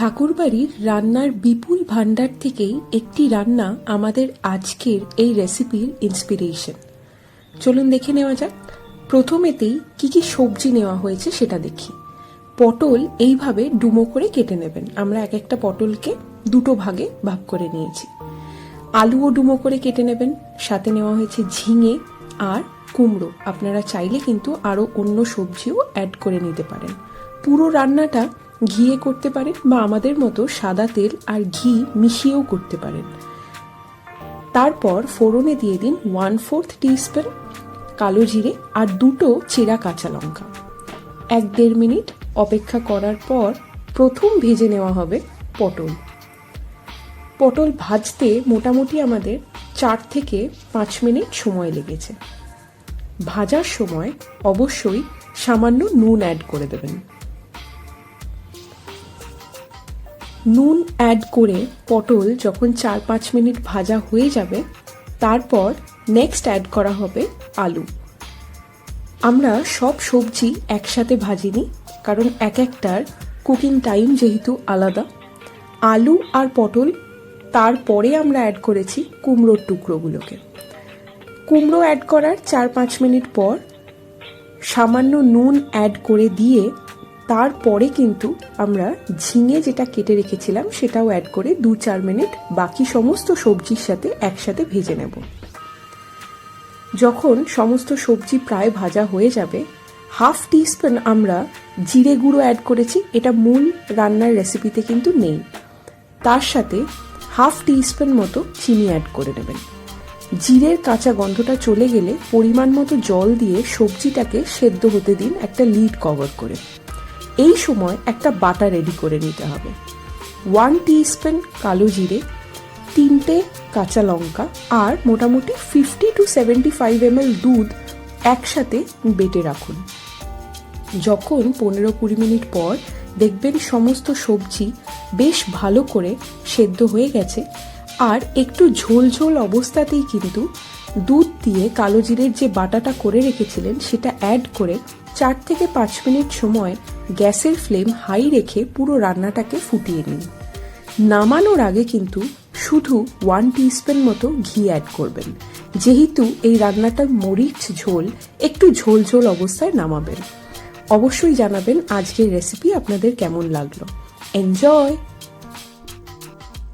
ঠাকুরবাড়ির রান্নার বিপুল ভাণ্ডার থেকেই একটি রান্না আমাদের আজকের এই রেসিপির ইন্সপিরেশন চলুন দেখে নেওয়া যাক। প্রথমেতেই কি কি সবজি নেওয়া হয়েছে সেটা দেখি। পটল এইভাবে ডুমো করে কেটে নেবেন। আমরা এক একটা পটলকে দুটো ভাগে ভাগ করে নিয়েছি। আলুও ডুমো করে কেটে নেবেন। সাথে নেওয়া হয়েছে ঝিঙে আর কুমড়ো। আপনারা চাইলে কিন্তু আরও অন্য সবজিও অ্যাড করে নিতে পারেন। পুরো রান্নাটা ঘিয়ে করতে পারেন বা আমাদের মতো সাদা তেল আর ঘি মিশিয়েও করতে পারেন। তারপর ফোড়নে দিয়ে দিন ওয়ান ফোর্থ টিস্পুন কালো জিরে আর দুটো চেরা কাঁচা লঙ্কা। এক দেড় মিনিট অপেক্ষা করার পর প্রথম ভেজে নেওয়া হবে পটল। পটল ভাজতে মোটামুটি আমাদের চার থেকে পাঁচ মিনিট সময় লেগেছে। ভাজার সময় অবশ্যই সামান্য নুন অ্যাড করে দেবেন। নুন অ্যাড করে পটল যখন চার পাঁচ মিনিট ভাজা হয়ে যাবে, তারপর নেক্সট অ্যাড করা হবে আলু। আমরা সব সবজি একসাথে ভাজিনি, কারণ এক একটার কুকিং টাইম যেহেতু আলাদা। আলু আর পটল তারপরে আমরা অ্যাড করেছি কুমড়োর টুকরোগুলোকে। কুমড়ো অ্যাড করার চার পাঁচ মিনিট পর সামান্য নুন অ্যাড করে দিয়ে তারপরে কিন্তু আমরা ঝিঙে যেটা কেটে রেখেছিলাম, সেটাও অ্যাড করে দু চার মিনিট বাকি সমস্ত সবজির সাথে একসাথে ভেজে নেব। যখন সমস্ত সবজি প্রায় ভাজা হয়ে যাবে, হাফ টিস্পুন আমরা জিরে গুঁড়ো অ্যাড করেছি, এটা মূল রান্নার রেসিপিতে কিন্তু নেই। তার সাথে হাফ টিস্পুন মতো চিনি অ্যাড করে নেবেন। জিরের কাঁচা গন্ধটা চলে গেলে পরিমাণ মতো জল দিয়ে সবজিটাকে সেদ্ধ হতে দিন একটা লিড কভার করে। এই সময় একটা বাটা রেডি করে নিতে হবে। ওয়ান টিস্পুন কালো জিরে, তিনটে কাঁচা লঙ্কা আর মোটামুটি fifty to seventy five ml দুধ একসাথে বেটে রাখুন। যখন পনেরো কুড়ি মিনিট পর দেখবেন সমস্ত সবজি বেশ ভালো করে সেদ্ধ হয়ে গেছে আর একটু ঝোল ঝোল অবস্থাতেই কিন্তু দুধ দিয়ে কালো জিরের যে বাটাটা করে রেখেছিলেন সেটা অ্যাড করে চার থেকে পাঁচ মিনিট সময় গ্যাসের ফ্লেম হাই রেখে পুরো রান্নাটাকে ফুটিয়ে নিন। নামানোর আগে কিন্তু শুধু ওয়ান টিস্পুন মতো ঘি অ্যাড করবেন। যেহেতু এই রান্নাটার মরিচ ঝোল একটু ঝোল ঝোল অবস্থায় নামাবেন। অবশ্যই জানাবেন আজকের রেসিপি আপনাদের কেমন লাগল। এনজয়